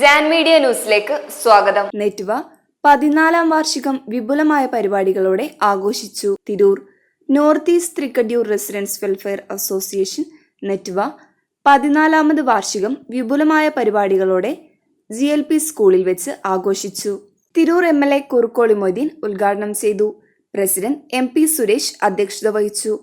Jan media ന്യൂസിലേക്ക് സ്വാഗതം. നെറ്റ്വ പതിനാലാം വാർഷികം വിപുലമായ പരിപാടികളോടെ ആഘോഷിച്ചു. Tirur north east Thrikkandiyur residents welfare association നെറ്റ്വ പതിനാലാമത് വാർഷികം വിപുലമായ പരിപാടികളോടെ ജി എൽ പി സ്കൂളിൽ വെച്ച് ആഘോഷിച്ചു. Tirur M L A Kurukkoli Moideen ഉദ്ഘാടനം ചെയ്തു. പ്രസിഡന്റ് എം പി സുരേഷ് അധ്യക്ഷത വഹിച്ചു.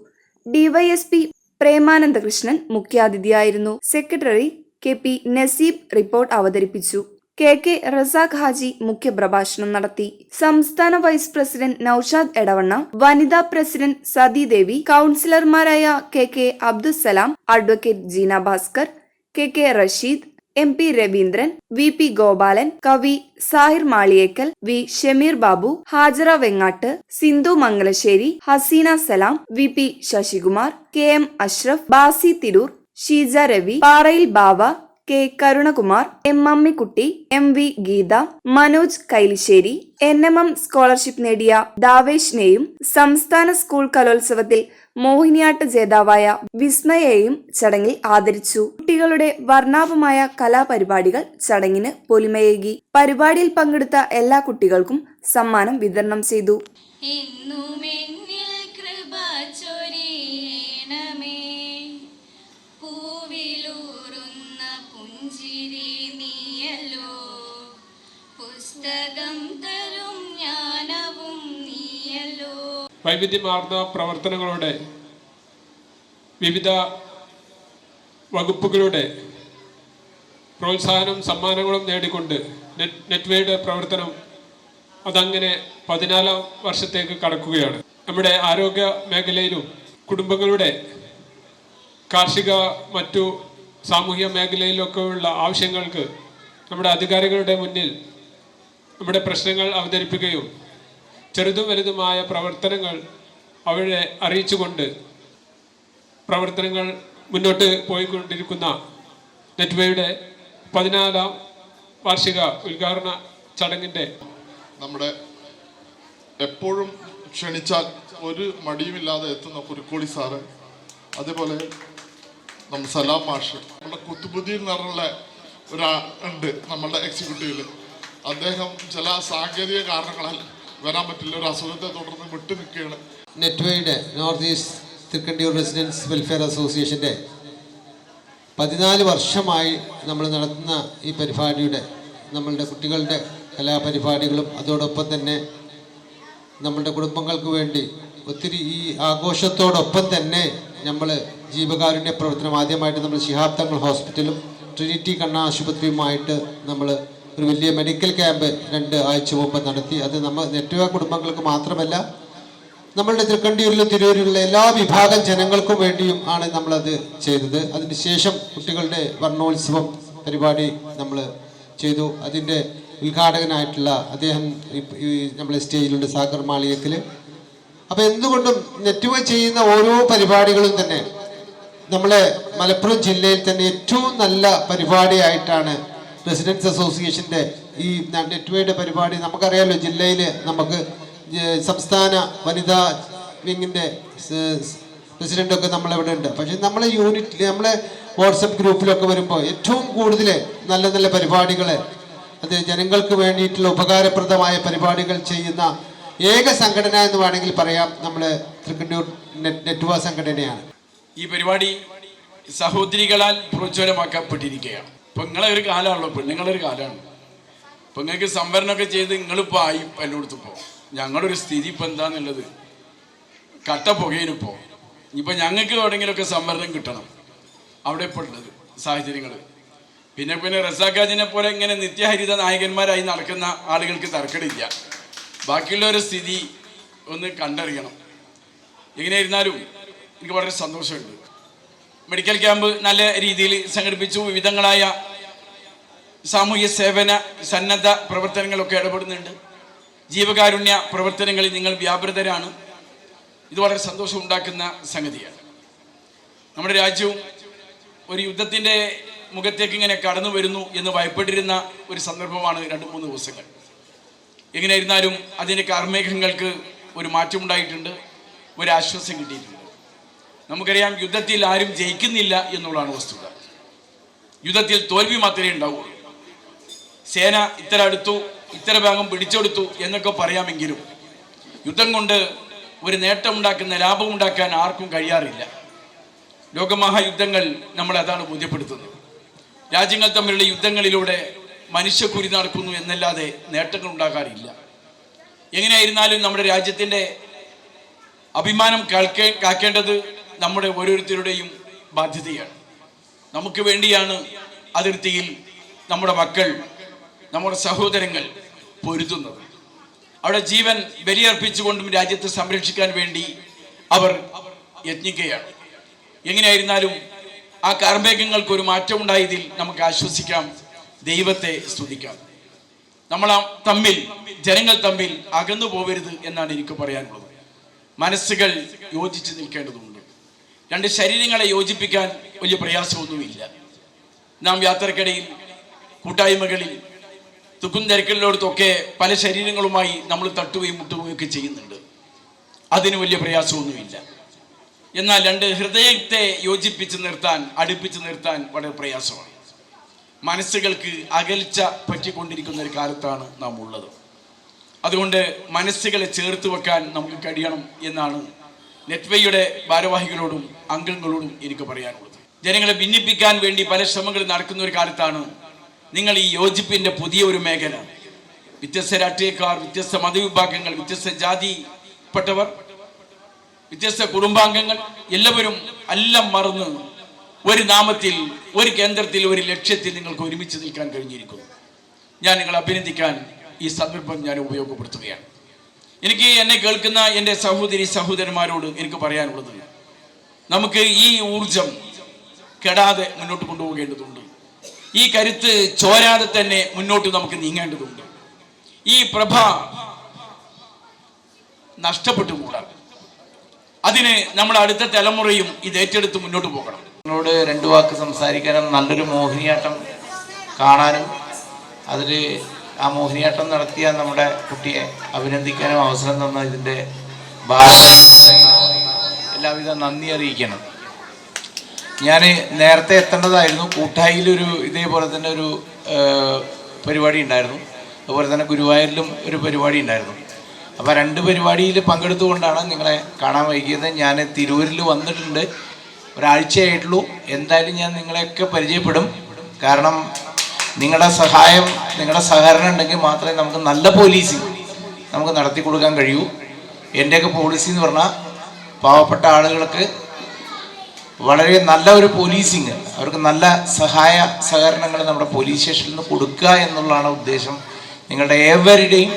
DYSP Premanandakrishnan മുഖ്യാതിഥിയായിരുന്നു. Secretary K P Naseeb report അവതരിപ്പിച്ചു. കെ കെ റസാഖ് ഹാജി മുഖ്യപ്രഭാഷണം നടത്തി. സംസ്ഥാന വൈസ് പ്രസിഡന്റ് നൌഷാദ് എടവണ്ണ വനിതാ പ്രസിഡന്റ് സതി ദേവി കൗൺസിലർമാരായ K K Abdussalam advocate Jeena Bhaskar K K Rasheed M P Raveendran V P Gopalan കവി Sahir Maliyekkal V Shameer Babu Hajara Vengattu Sindhu Mangalassery Haseena Salam V P Sasikumar K M Ashraf Basi Tirur Sheeja Ravi Parayil Bava K Karunakumar M Ammikutty M V Geetha Manoj Kailissery N M M scholarship നേടിയ ദാവേഷിനെയും സംസ്ഥാന school കലോത്സവത്തിൽ മോഹിനിയാട്ട ജേതാവായ വിസ്മയെയും ചടങ്ങിൽ ആദരിച്ചു. കുട്ടികളുടെ വർണാഭമായ കലാപരിപാടികൾ ചടങ്ങിന് പൊലിമയേകി. പരിപാടിയിൽ പങ്കെടുത്ത എല്ലാ കുട്ടികൾക്കും സമ്മാനം വിതരണം ചെയ്തു. വൈവിധ്യമാർന്ന പ്രവർത്തനങ്ങളുടെ വിവിധ വകുപ്പുകളുടെ പ്രോത്സാഹനം സമ്മാനങ്ങളും നേടിക്കൊണ്ട് നെറ്റ് നെറ്റ്വേയുടെ പ്രവർത്തനം അതങ്ങനെ പതിനാലാം വർഷത്തേക്ക് കടക്കുകയാണ്. നമ്മുടെ ആരോഗ്യ മേഖലയിലും കുടുംബങ്ങളുടെ കാർഷിക മറ്റു സാമൂഹ്യ മേഖലയിലൊക്കെ ഉള്ള ആവശ്യങ്ങൾക്ക് നമ്മുടെ അധികാരികളുടെ മുന്നിൽ നമ്മുടെ പ്രശ്നങ്ങൾ അവതരിപ്പിക്കുകയും ചെറുതും വലുതുമായ പ്രവർത്തനങ്ങൾ അവരെ അറിയിച്ചുകൊണ്ട് പ്രവർത്തനങ്ങൾ മുന്നോട്ട് പോയിക്കൊണ്ടിരിക്കുന്ന നെറ്റ്വേയുടെ പതിനാലാം വാർഷിക ഉദ്ഘാടന ചടങ്ങിന്റെ നമ്മുടെ എപ്പോഴും ക്ഷണിച്ചാൽ ഒരു മടിയുമില്ലാതെ എത്തുന്ന കുരുക്കോളി സാറ് അതേപോലെ നമ്മൾ സലാം മാഷ് നമ്മുടെ കുത്തുബുദ്ധിയിൽ പറഞ്ഞുള്ള ഒരാ ഉണ്ട് നമ്മളുടെ എക്സിക്യൂട്ടീവിൽ അദ്ദേഹം ചില സാങ്കേതിക കാരണങ്ങളാൽ വരാൻ പറ്റില്ല. ഒരു അസുഖത്തെ തുടർന്ന് വിട്ടു നിൽക്കുകയാണ് നെറ്റ്വേയുടെ north east Thrikkandiyur residents welfare അസോസിയേഷന്റെ പതിനാല് വർഷമായി നമ്മൾ നടത്തുന്ന ഈ പരിപാടിയുടെ നമ്മളുടെ കുട്ടികളുടെ കലാപരിപാടികളും അതോടൊപ്പം തന്നെ നമ്മളുടെ കുടുംബങ്ങൾക്ക് വേണ്ടി ഒത്തിരി ഈ ആഘോഷത്തോടൊപ്പം തന്നെ നമ്മൾ ജീവകാരുണ്യ പ്രവർത്തനം ആദ്യമായിട്ട് നമ്മൾ ശിഹാബ് തങ്ങൾ ഹോസ്പിറ്റലും ട്രിനിറ്റി കണ്ണ ആശുപത്രിയുമായിട്ട് നമ്മൾ ഒരു വലിയ മെഡിക്കൽ ക്യാമ്പ് രണ്ട് ആഴ്ച മുമ്പ് നടത്തി. അത് നമ്മൾ നെറ്റ്വർക്ക് കുടുംബങ്ങൾക്ക് മാത്രമല്ല നമ്മളുടെ തൃക്കണ്ടിയൂരിലും തിരൂരിലുള്ള എല്ലാ വിഭാഗം ജനങ്ങൾക്കും വേണ്ടിയും ആണ് നമ്മളത് ചെയ്തത്. അതിനുശേഷം കുട്ടികളുടെ വർണോത്സവം പരിപാടി നമ്മൾ ചെയ്തു. അതിന്റെ ഉദ്ഘാടകനായിട്ടുള്ള അദ്ദേഹം ഈ- നമ്മളെ സ്റ്റേജിലുണ്ട് സാഗർ മാളിയക്കൽ അപ്പോൾ എന്തുകൊണ്ടും നെറ്റ്വർക്ക് ചെയ്യുന്ന ഓരോ പരിപാടികളും തന്നെ നമ്മളെ മലപ്പുറം ജില്ലയിൽ തന്നെ ഏറ്റവും നല്ല പരിപാടിയായിട്ടാണ് റെസിഡൻസ് അസോസിയേഷന്റെ ഈ നെറ്റ്വേയുടെ പരിപാടി നമുക്കറിയാമല്ലോ ജില്ലയിൽ നമുക്ക് സംസ്ഥാന വനിതാ വിങ്ങിന്റെ പ്രസിഡന്റൊക്കെ നമ്മളിവിടെ ഉണ്ട്. പക്ഷേ നമ്മളെ യൂണിറ്റ് നമ്മളെ വാട്സപ്പ് ഗ്രൂപ്പിലൊക്കെ വരുമ്പോൾ ഏറ്റവും കൂടുതൽ നല്ല നല്ല പരിപാടികൾ അത് ജനങ്ങൾക്ക് വേണ്ടിയിട്ടുള്ള ഉപകാരപ്രദമായ പരിപാടികൾ ചെയ്യുന്ന ഏക സംഘടന എന്ന് വേണമെങ്കിൽ പറയാം. നമ്മൾ തൃക്കണ്ടൂർ നെറ്റ് സംഘടനയാണ്. ഈ പരിപാടി സഹോദരികളാൽ പ്രോജ്വലമാക്കപ്പെട്ടിരിക്കുകയാണ് പെങ്ങളെ ഒരു കാലമാണല്ലോ പെണ്ണുങ്ങളൊരു കാലമാണ്. പെങ്ങൾക്ക് സംവരണമൊക്കെ ചെയ്ത് നിങ്ങളിപ്പോൾ ആയി എല്ലായിടത്തും ഇപ്പോൾ ഞങ്ങളുടെ ഒരു സ്ഥിതി ഇപ്പം എന്താന്നുള്ളത്? കട്ട പുകയിനിപ്പോൾ ഇനിയിപ്പോൾ ഞങ്ങൾക്ക് എവിടെയെങ്കിലുമൊക്കെ സംവരണം കിട്ടണം. അവിടെ ഇപ്പോൾ ഉള്ളത് സാഹചര്യങ്ങൾ പിന്നെ പിന്നെ റസാഖാജിനെ പോലെ ഇങ്ങനെ നിത്യഹരിത നായകന്മാരായി നടക്കുന്ന ആളുകൾക്ക് തർക്കടില്ല ബാക്കിയുള്ളവരുടെ സ്ഥിതി ഒന്ന് കണ്ടറിയണം. എങ്ങനെയായിരുന്നാലും എനിക്ക് വളരെ സന്തോഷമുണ്ട്. മെഡിക്കൽ ക്യാമ്പ് നല്ല രീതിയിൽ സംഘടിപ്പിച്ചു. വിവിധങ്ങളായ സാമൂഹ്യ സേവന സന്നദ്ധ പ്രവർത്തനങ്ങളൊക്കെ ഇടപെടുന്നുണ്ട്. ജീവകാരുണ്യ പ്രവർത്തനങ്ങളിൽ നിങ്ങൾ വ്യാപൃതരാണ്. ഇത് വളരെ സന്തോഷം ഉണ്ടാക്കുന്ന സംഗതിയാണ്. നമ്മുടെ രാജ്യവും ഒരു യുദ്ധത്തിന്റെ മുഖത്തേക്ക് ഇങ്ങനെ കടന്നു വരുന്നു എന്ന് ഭയപ്പെട്ടിരുന്ന ഒരു സന്ദർഭമാണ് രണ്ട് മൂന്ന് ദിവസങ്ങൾ. എങ്ങനെയായിരുന്നാലും അതിന്റെ കാർമേഘങ്ങൾക്ക് ഒരു മാറ്റമുണ്ടായിട്ടുണ്ട് ഒരു ആശ്വാസം കിട്ടിയിട്ടുണ്ട്. നമുക്കറിയാം യുദ്ധത്തിൽ ആരും ജയിക്കുന്നില്ല എന്നുള്ളതാണ് വസ്തുത. യുദ്ധത്തിൽ തോൽവി മാത്രമേ ഉണ്ടാവുള്ളൂ സേന ഇത്ര അടുത്തു ഇത്ര ഭാഗം പിടിച്ചെടുത്തു എന്നൊക്കെ പറയാമെങ്കിലും യുദ്ധം കൊണ്ട് ഒരു നേട്ടമുണ്ടാക്കുന്ന ലാഭമുണ്ടാക്കാൻ ആർക്കും കഴിയാറില്ല. ലോകമഹായുദ്ധങ്ങൾ നമ്മളെ അതാണ് ബോധ്യപ്പെടുത്തുന്നത്. രാജ്യങ്ങൾ തമ്മിലുള്ള യുദ്ധങ്ങളിലൂടെ മനുഷ്യക്കുരി നടക്കുന്നു എന്നല്ലാതെ നേട്ടങ്ങൾ ഉണ്ടാകാറില്ല. എങ്ങനെയായിരുന്നാലും നമ്മുടെ രാജ്യത്തിന്റെ അഭിമാനം കാൽക്കേ കാക്കേണ്ടത് നമ്മുടെ ഓരോരുത്തരുടെയും ബാധ്യതയാണ്. നമുക്ക് വേണ്ടിയാണ് അതിർത്തിയിൽ നമ്മുടെ മക്കൾ നമ്മുടെ സഹോദരങ്ങൾ പൊരുതുന്നത്. അവിടെ ജീവൻ ബലിയർപ്പിച്ചുകൊണ്ടും രാജ്യത്തെ സംരക്ഷിക്കാൻ വേണ്ടി അവർ യത്നിക്കുകയാണ് എങ്ങനെയായിരുന്നാലും ആ കാർമേഘങ്ങൾക്ക് ഒരു മാറ്റം ഉണ്ടായതിൽ നമുക്ക് ആശ്വസിക്കാം. ദൈവത്തെ സ്തുതിക്കാം. നമ്മൾ തമ്മിൽ ജനങ്ങൾ തമ്മിൽ അകന്നു പോകരുത് എന്നാണ് എനിക്ക് പറയാനുള്ളത്. മനസ്സുകൾ യോജിച്ച് നിൽക്കേണ്ടതുണ്ട്. രണ്ട് ശരീരങ്ങളെ യോജിപ്പിക്കാൻ വലിയ പ്രയാസമൊന്നുമില്ല. നാം യാത്രക്കിടയിൽ കൂട്ടായ്മകളിൽ തുക്കും തിരക്കലിനടുത്തൊക്കെ പല ശരീരങ്ങളുമായി നമ്മൾ തട്ടുകയും മുട്ടുകയും ഒക്കെ ചെയ്യുന്നുണ്ട്. അതിന് വലിയ പ്രയാസമൊന്നുമില്ല. എന്നാൽ രണ്ട് ഹൃദയത്തെ യോജിപ്പിച്ച് നിർത്താൻ അടുപ്പിച്ച് നിർത്താൻ വളരെ പ്രയാസമാണ്. മനസ്സുകൾക്ക് അകൽച്ച പറ്റിക്കൊണ്ടിരിക്കുന്ന ഒരു കാലത്താണ് നാം ഉള്ളത്. അതുകൊണ്ട് മനസ്സുകളെ ചേർത്ത് വെക്കാൻ നമുക്ക് കഴിയണം എന്നാണ് നെറ്റ്വയുടെ ഭാരവാഹികളോടും അംഗങ്ങളോടും എനിക്ക് പറയാനുള്ളത്. ജനങ്ങളെ ഭിന്നിപ്പിക്കാൻ വേണ്ടി പല ശ്രമങ്ങൾ നടക്കുന്ന ഒരു കാലത്താണ് നിങ്ങൾ ഈ യോജിപ്പിന്റെ പുതിയ ഒരു മേഖല. വ്യത്യസ്ത രാഷ്ട്രീയക്കാർ വ്യത്യസ്ത മതവിഭാഗങ്ങൾ വ്യത്യസ്ത ജാതിപ്പെട്ടവർ വ്യത്യസ്ത കുടുംബാംഗങ്ങൾ എല്ലാവരും എല്ലാം മറന്ന് ഒരു നാമത്തിൽ ഒരു കേന്ദ്രത്തിൽ ഒരു ലക്ഷ്യത്തിൽ നിങ്ങൾക്ക് ഒരുമിച്ച് നിൽക്കാൻ കഴിഞ്ഞിരിക്കുന്നു. ഞാൻ നിങ്ങളെ അഭിനന്ദിക്കാൻ ഈ സന്ദർഭം ഞാൻ ഉപയോഗപ്പെടുത്തുകയാണ്. എനിക്ക് എന്നെ കേൾക്കുന്ന എന്റെ സഹോദരി സഹോദരന്മാരോട് എനിക്ക് പറയാനുള്ളത് നമുക്ക് ഈ ഊർജം കെടാതെ മുന്നോട്ട് കൊണ്ടുപോകേണ്ടതുണ്ട്. ഈ കരുത്ത് ചോരാതെ തന്നെ മുന്നോട്ട് നമുക്ക് നീങ്ങേണ്ടതുണ്ട്. ഈ പ്രഭ നഷ്ടപ്പെട്ടു കൂടാ. അതിന് നമ്മൾ അടുത്ത തലമുറയും ഇത് ഏറ്റെടുത്ത് മുന്നോട്ട് പോകണം. നിങ്ങളോട് രണ്ടു വാക്ക് സംസാരിക്കാനും നല്ലൊരു മോഹിനിയാട്ടം കാണാനും അതിൽ ആ മോഹിനിയാട്ടം നടത്തിയ നമ്മുടെ കുട്ടിയെ അഭിനന്ദിക്കാനും അവസരം തന്ന ഇതിന്റെ എല്ലാവിധ നന്ദി അറിയിക്കണം. ഞാൻ നേരത്തെ എത്തേണ്ടതായിരുന്നു. കൂട്ടായിലൊരു ഇതേപോലെ തന്നെ ഒരു പരിപാടി ഉണ്ടായിരുന്നു. അതുപോലെ തന്നെ ഗുരുവായൂരിലും ഒരു പരിപാടി ഉണ്ടായിരുന്നു. അപ്പോൾ രണ്ട് പരിപാടിയിൽ പങ്കെടുത്തുകൊണ്ടാണ് നിങ്ങളെ കാണാൻ വൈകിയത്. ഞാൻ തിരൂരിൽ വന്നിട്ടുണ്ട്. ഒരാഴ്ചയായിട്ടുള്ളൂ. എന്തായാലും ഞാൻ നിങ്ങളെയൊക്കെ പരിചയപ്പെടും. കാരണം നിങ്ങളുടെ സഹായം നിങ്ങളുടെ സഹകരണം ഉണ്ടെങ്കിൽ മാത്രമേ നമുക്ക് നല്ല പോലീസിങ് നമുക്ക് നടത്തി കൊടുക്കാൻ കഴിയൂ. എന്റെയൊക്കെ പോളിസി എന്ന് പറഞ്ഞാൽ പാവപ്പെട്ട ആളുകൾക്ക് വളരെ നല്ല ഒരു പോലീസിങ് അവർക്ക് നല്ല സഹായ സഹകരണങ്ങൾ നമ്മുടെ പോലീസ് സ്റ്റേഷനിൽ നിന്ന് കൊടുക്കുക എന്നുള്ളതാണ് ഉദ്ദേശം. നിങ്ങളുടെ ഏവരുടെയും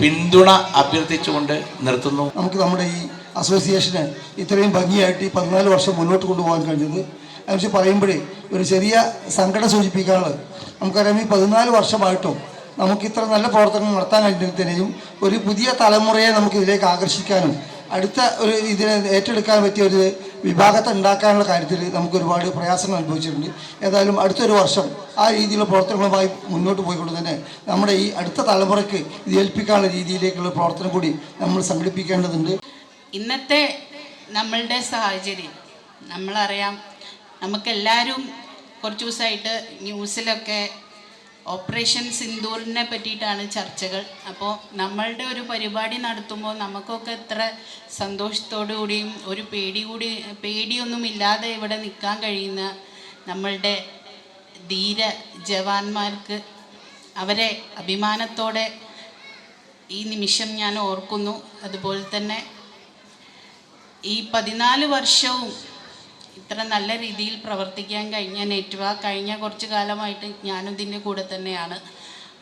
പിന്തുണ അഭ്യർത്ഥിച്ചുകൊണ്ട് നിർത്തുന്നു. നമുക്ക് നമ്മുടെ ഈ അസോസിയേഷന് ഇത്രയും ഭംഗിയായിട്ട് ഈ പതിനാല് വർഷം മുന്നോട്ട് കൊണ്ടുപോകാൻ കഴിഞ്ഞത്. അതിനെക്കുറിച്ച് പറയുമ്പോഴേ ഒരു ചെറിയ സങ്കടം സൂചിപ്പിക്കാനുള്ളത്. നമുക്കറിയാം ഈ പതിനാല് വർഷമായിട്ടും നമുക്ക് ഇത്ര നല്ല പ്രവർത്തനങ്ങൾ നടത്താൻ കഴിഞ്ഞതിനെയും ഒരു പുതിയ തലമുറയെ നമുക്ക് ഇതിലേക്ക് ആകർഷിക്കാനും അടുത്ത ഒരു ഇതിനെ ഏറ്റെടുക്കാൻ പറ്റിയ ഒരു വിഭാഗത്തെ ഉണ്ടാക്കാനുള്ള കാര്യത്തിൽ നമുക്ക് ഒരുപാട് പ്രയാസങ്ങൾ അനുഭവിച്ചിട്ടുണ്ട്. ഏതായാലും അടുത്തൊരു വർഷം ആ രീതിയിലുള്ള പ്രവർത്തനങ്ങളുമായി മുന്നോട്ട് പോയിക്കൊണ്ട് തന്നെ നമ്മുടെ ഈ അടുത്ത തലമുറയ്ക്ക് ഇത് ഏൽപ്പിക്കാനുള്ള രീതിയിലേക്കുള്ള പ്രവർത്തനം കൂടി നമ്മൾ സംഘടിപ്പിക്കേണ്ടതുണ്ട്. ഇന്നത്തെ നമ്മളുടെ സാഹചര്യം നമ്മളറിയാം നമുക്കെല്ലാവരും കുറച്ച് ദിവസമായിട്ട് ന്യൂസിലൊക്കെ ഓപ്പറേഷൻ സിന്ദൂറിനെ പറ്റിയിട്ടാണ് ചർച്ചകൾ. അപ്പോൾ നമ്മളുടെ ഒരു പരിപാടി നടത്തുമ്പോൾ നമുക്കൊക്കെ എത്ര സന്തോഷത്തോടു കൂടിയും ഒരു പേടി കൂടി പേടിയൊന്നും ഇല്ലാതെ ഇവിടെ നിൽക്കാൻ കഴിയുന്ന നമ്മളുടെ ധീര ജവാന്മാർക്ക് അവരെ അഭിമാനത്തോടെ ഈ നിമിഷം ഞാൻ ഓർക്കുന്നു. അതുപോലെ തന്നെ ഈ പതിനാല് വർഷവും ഇത്ര നല്ല രീതിയിൽ പ്രവർത്തിക്കാൻ കഴിഞ്ഞ നെറ്റ്വർക്ക് കഴിഞ്ഞ കുറച്ച് കാലമായിട്ട് ഞാനും ഇതിന്റെ കൂടെ തന്നെയാണ്.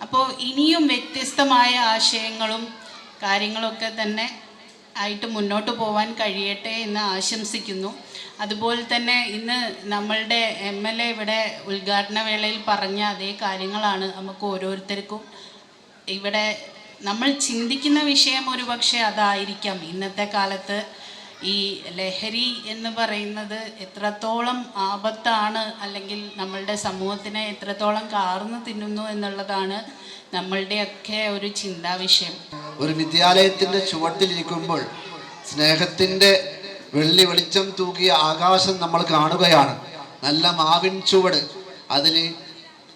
അപ്പോൾ ഇനിയും വ്യത്യസ്തമായ ആശയങ്ങളും കാര്യങ്ങളൊക്കെ തന്നെ ആയിട്ട് മുന്നോട്ട് പോവാൻ കഴിയട്ടെ എന്ന് ആശംസിക്കുന്നു. അതുപോലെ തന്നെ ഇന്ന് നമ്മളുടെ എം എൽ എ ഇവിടെ ഉദ്ഘാടന വേളയിൽ പറഞ്ഞ അതേ കാര്യങ്ങളാണ് നമുക്ക് ഓരോരുത്തർക്കും. ഇവിടെ നമ്മൾ ചിന്തിക്കുന്ന വിഷയം ഒരുപക്ഷെ അതായിരിക്കാം ഇന്നത്തെ കാലത്ത്. ഈ ലഹരി എന്ന് പറയുന്നത് എത്രത്തോളം ആപത്താണ് അല്ലെങ്കിൽ നമ്മളുടെ സമൂഹത്തിനെ എത്രത്തോളം കാർന്നു തിന്നുന്നു എന്നുള്ളതാണ് നമ്മളുടെയൊക്കെ ഒരു ചിന്താ വിഷയം. ഒരു വിദ്യാലയത്തിന്റെ ചുവട്ടിലിരിക്കുമ്പോൾ സ്നേഹത്തിന്റെ വെള്ളി വെളിച്ചം തൂകിയ ആകാശം നമ്മൾ കാണുകയാണ്. നല്ല മാവിൻ ചുവട്. അതിൽ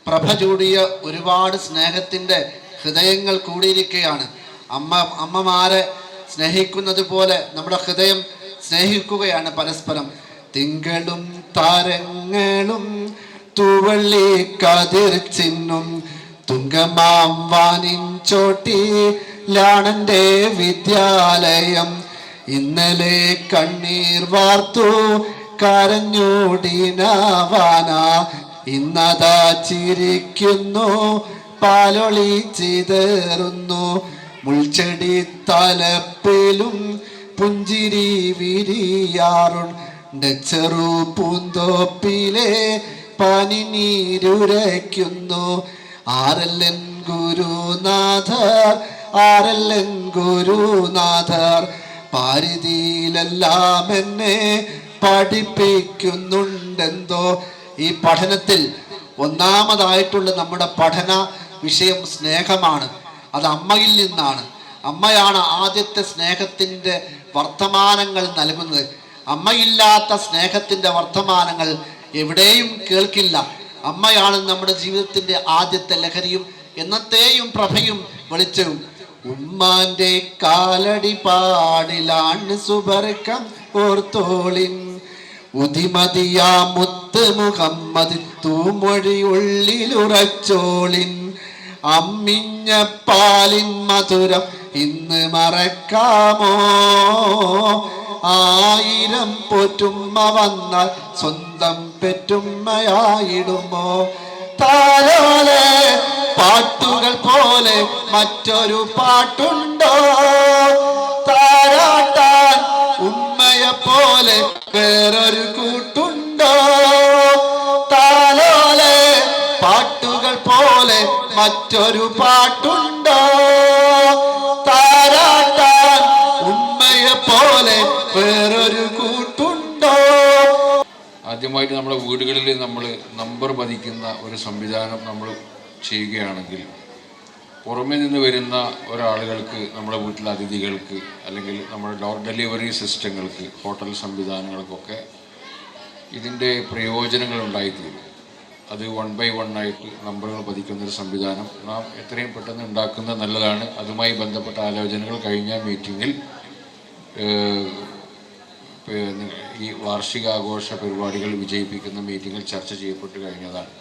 പ്രഭ ചൂടിയ ഒരുപാട് സ്നേഹത്തിന്റെ ഹൃദയങ്ങൾ കൂടിയിരിക്കുകയാണ്. അമ്മ അമ്മമാരെ സ്നേഹിക്കുന്നത് പോലെ നമ്മുടെ ഹൃദയം സ്നേഹിക്കുകയാണ് പരസ്പരം. തിങ്കളും താരങ്ങളും തുവള്ളി കതിർ ചിന്നും തുങ്കമാം വാനിൻ ചോട്ടിലാണെന്റെ വിദ്യാലയം. ഇന്നലെ കണ്ണീർ വാർത്തു കരഞ്ഞോടിനാവാന ഇന്നതാ ചിരിക്കുന്നു പാലൊളി ചിതറുന്നു. മുൾച്ചെടി തലപ്പിലും പുഞ്ചിരി വിരിയാറുണ്ട് ചെറു പൂന്തോപ്പിലെ പനിനീരുരയ്ക്കുന്നു. ആരല്ലൻ ഗുരുനാഥർ ആരല്ലൻ ഗുരുനാഥർ പാരിതിയിലെല്ലാം എന്നെ പഠിപ്പിക്കുന്നുണ്ടെന്തോ. ഈ പഠനത്തിൽ ഒന്നാമതായിട്ടുള്ള നമ്മുടെ പഠന വിഷയം സ്നേഹമാണ്. അത് അമ്മയിൽ നിന്നാണ്. അമ്മയാണ് ആദ്യത്തെ സ്നേഹത്തിന്റെ വർത്തമാനങ്ങൾ നൽകുന്നത്. അമ്മയില്ലാത്ത സ്നേഹത്തിന്റെ വർത്തമാനങ്ങൾ എവിടെയും കേൾക്കില്ല. അമ്മയാണ് നമ്മുടെ ജീവിതത്തിന്റെ ആദ്യത്തെ ലഹരിയും എന്നത്തെയും പ്രഭയും വെളിച്ചവും. ഉമ്മാന്റെ കാലടി പാടിലാണ് സുബർക്കം ഓർത്തോളിൻ. ഉദിമതിയാ മുത്ത് മുഹമ്മദ് തൂമൊഴി ഉള്ളിലുറച്ചോളിൻ. അമ്മിഞ്ഞ പാലിൻ മധുരം ഇന്ന് മറക്കാമോ? ആയിരം പോറ്റുമ്മ വന്നാൽ സ്വന്തം പെറ്റുമ്മയായിടുമോ? താലോലെ പാട്ടുകൾ പോലെ മറ്റൊരു പാട്ടുണ്ടോ? താരാട്ടാൻ ഉമ്മയെ പോലെ വേറൊരു കൂട്ടുണ്ടോ മറ്റൊരു പാട്ടുണ്ടോ? താരാട്ടാൻ ഉമ്മയെ പോലെ വേറൊരു കൂട്ടുണ്ടോ? ആദ്യമായിട്ട് നമ്മുടെ വീടുകളിൽ നമ്മൾ നമ്പർ പതിക്കുന്ന ഒരു സംവിധാനം നമ്മൾ ചെയ്യുകയാണെങ്കിൽ പുറമേ നിന്ന് വരുന്ന ഒരാളുകൾക്ക് നമ്മുടെ വീട്ടിലെ അതിഥികൾക്ക് അല്ലെങ്കിൽ നമ്മുടെ ഡോർ ഡെലിവറി സിസ്റ്റങ്ങൾക്ക് ഹോട്ടൽ സംവിധാനങ്ങൾക്കൊക്കെ ഇതിന്റെ പ്രയോജനങ്ങൾ ഉണ്ടായിത്തീരും. അത് വൺ ബൈ വൺ ആയിട്ട് നമ്പറുകൾ പതിക്കുന്ന ഒരു സംവിധാനം. നാം എത്രയും പെട്ടെന്ന് ഉണ്ടാക്കുന്നത് നല്ലതാണ്. അതുമായി ബന്ധപ്പെട്ട ആലോചനകൾ കഴിഞ്ഞ മീറ്റിങ്ങിൽ ഈ വാർഷികാഘോഷ പരിപാടികൾ വിജയിപ്പിക്കുന്ന മീറ്റിങ്ങിൽ ചർച്ച ചെയ്യപ്പെട്ട് കഴിഞ്ഞതാണ്.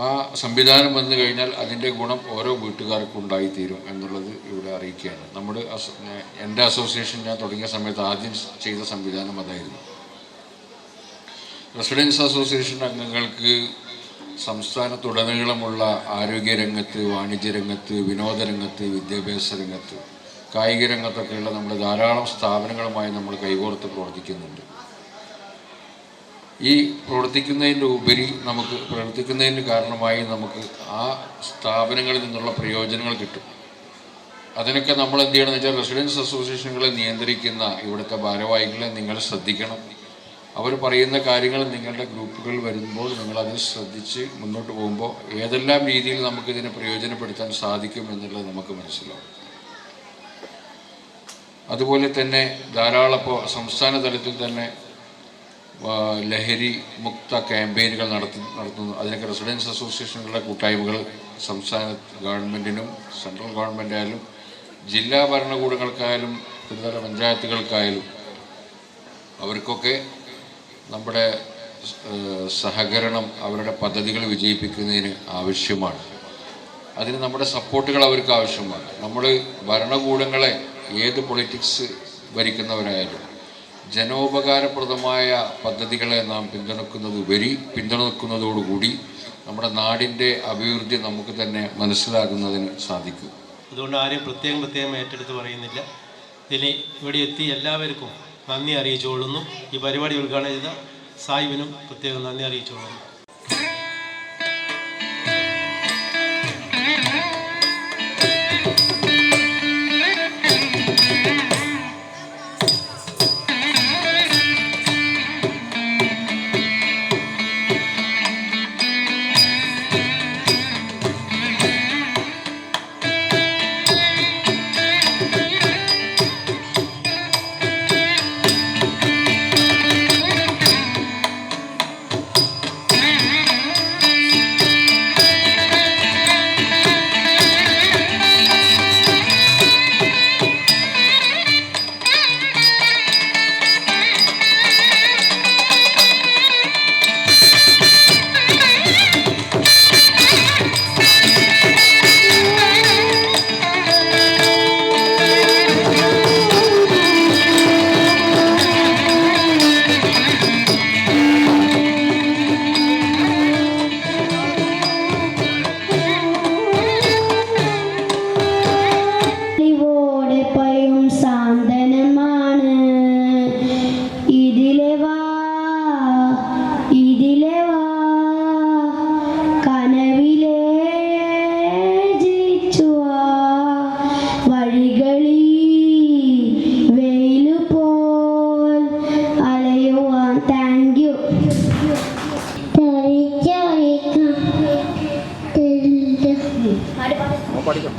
ആ സംവിധാനം വന്നു കഴിഞ്ഞാൽ അതിന്റെ ഗുണം ഓരോ വീട്ടുകാർക്കും ഉണ്ടായിത്തീരും എന്നുള്ളത് ഇവിടെ അറിയിക്കുകയാണ്. നമ്മുടെ എന്റെ അസോസിയേഷൻ ഞാൻ തുടങ്ങിയ സമയത്ത് ആദ്യം ചെയ്ത സംവിധാനം അതായിരുന്നു. റെസിഡൻസ് അസോസിയേഷൻ അംഗങ്ങൾക്ക് സംസ്ഥാനത്തുടനീളമുള്ള ആരോഗ്യരംഗത്ത് വാണിജ്യരംഗത്ത് വിനോദരംഗത്ത് വിദ്യാഭ്യാസ രംഗത്ത് കായിക രംഗത്തൊക്കെയുള്ള നമ്മൾ ധാരാളം സ്ഥാപനങ്ങളുമായി നമ്മൾ കൈകോർത്ത് പ്രവർത്തിക്കുന്നുണ്ട്. ഈ പ്രവർത്തിക്കുന്നതിന്റെ ഉപരി നമുക്ക് പ്രവർത്തിക്കുന്നതിന് കാരണമായി നമുക്ക് ആ സ്ഥാപനങ്ങളിൽ നിന്നുള്ള പ്രയോജനങ്ങൾ കിട്ടും. അതിനൊക്കെ നമ്മൾ എന്ത് ചെയ്യണമെന്ന് വെച്ചാൽ റെസിഡൻസ് അസോസിയേഷനുകളെ നിയന്ത്രിക്കുന്ന ഇവിടുത്തെ ഭാരവാഹികളെ നിങ്ങൾ ശ്രദ്ധിക്കണം. അവർ പറയുന്ന കാര്യങ്ങൾ നിങ്ങളുടെ ഗ്രൂപ്പുകൾ വരുമ്പോൾ നിങ്ങൾ അത് ശ്രദ്ധിച്ച് മുന്നോട്ട് പോകുമ്പോൾ ഏതെല്ലാം രീതിയിൽ നമുക്കിതിനെ പ്രയോജനപ്പെടുത്താൻ സാധിക്കും എന്നുള്ളത് നമുക്ക് മനസ്സിലാവും. അതുപോലെ തന്നെ ധാരാളം ഇപ്പോൾ സംസ്ഥാന തലത്തിൽ തന്നെ ലഹരി മുക്ത ക്യാമ്പയിനുകൾ നടത്തി നടത്തുന്നു. അതിനൊക്കെ റെസിഡൻസ് അസോസിയേഷനുകളുടെ കൂട്ടായ്മകൾ സംസ്ഥാന ഗവൺമെന്റിനും സെൻട്രൽ ഗവൺമെന്റ് ആയാലും ജില്ലാ ഭരണകൂടങ്ങൾക്കായാലും ത്രിതല പഞ്ചായത്തുകൾക്കായാലും അവർക്കൊക്കെ നമ്മുടെ സഹകരണം അവരുടെ പദ്ധതികൾ വിജയിപ്പിക്കുന്നതിന് ആവശ്യമാണ്. അതിന് നമ്മുടെ സപ്പോർട്ടുകൾ അവർക്ക് ആവശ്യമാണ്. നമ്മൾ ഭരണകൂടങ്ങളെ ഏത് പൊളിറ്റിക്സ് ഭരിക്കുന്നവരായാലും ജനോപകാരപ്രദമായ പദ്ധതികളെ നാം പിന്തുണക്കുന്നത് ഉപരി പിന്തുണക്കുന്നതോടുകൂടി നമ്മുടെ നാടിന്റെ അഭിവൃദ്ധി നമുക്ക് തന്നെ മനസ്സിലാക്കുന്നതിന് സാധിക്കും. അതുകൊണ്ട് ആരെയും പ്രത്യേകം പ്രത്യേകം ഏറ്റെടുത്ത് പറയുന്നില്ല. ഇനി ഇവിടെ എത്തി എല്ലാവർക്കും നന്ദി അറിയിച്ചുകൊള്ളുന്നു. ഈ പരിപാടി ഉദ്ഘാടനം ചെയ്ത സായിബിനും പ്രത്യേകം നന്ദി അറിയിച്ചുകൊള്ളുന്നു ും. படிக்கணும்.